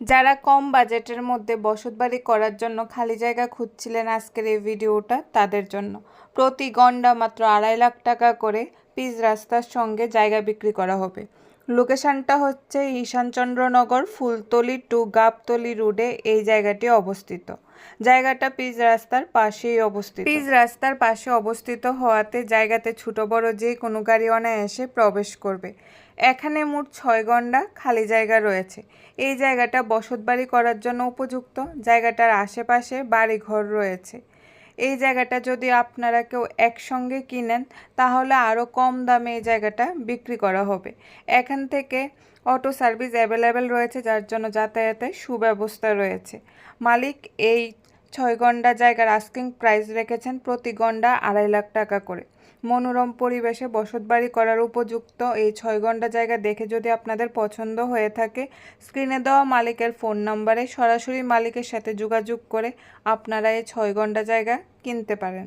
যারা কম বাজেটের মধ্যে বসতবাড়ি করার জন্য খালি জায়গা খুঁজছিলেন আজকের এই ভিডিওটা তাদের জন্য। প্রতি গন্ডা মাত্র আড়াই লাখ টাকা করে পিচ রাস্তার সঙ্গে জায়গা বিক্রি করা হবে। লোকেশনটা হচ্ছে ঈশানচন্দ্রনগর, ফুলতলি টু গাবতলি রোডে এই জায়গাটি অবস্থিত। জায়গাটা পিচ রাস্তার পাশেই অবস্থিত। পিচ রাস্তার পাশে অবস্থিত হওয়াতে জায়গাতে ছোট, বড় যে কোনো গাড়ি অনায়াসে প্রবেশ করবে। এখানে মোট ছয় গন্ডা খালি জায়গা রয়েছে। এই জায়গাটা বসতবাড়ি করার জন্য উপযুক্ত। জায়গাটার আশেপাশে বাড়ি ঘর রয়েছে। এই জায়গাটা যদি আপনারা কেউ একসঙ্গে কিনেন, তাহলে আরও কম দামে এই জায়গাটা বিক্রি করা হবে। এখান থেকে অটো সার্ভিস অ্যাভেলেবেল রয়েছে, যার জন্য যাতায়াতের সুব্যবস্থা রয়েছে। মালিক এই ছয় গন্ডা জায়গার আস্কিং প্রাইস রেখেছেন প্রতি গন্ডা আড়াই লাখ টাকা করে। মনোরম পরিবেশে বসতবাড়ি করার উপযুক্ত এই ছয় ঘণ্টা জায়গা দেখে যদি আপনাদের পছন্দ হয়ে থাকে স্ক্রিনে দেওয়া মালিকের ফোন নাম্বারে সরাসরি মালিকের সাথে যোগাযোগ করে আপনারা এই ছয় ঘণ্টা জায়গা কিনতে পারেন।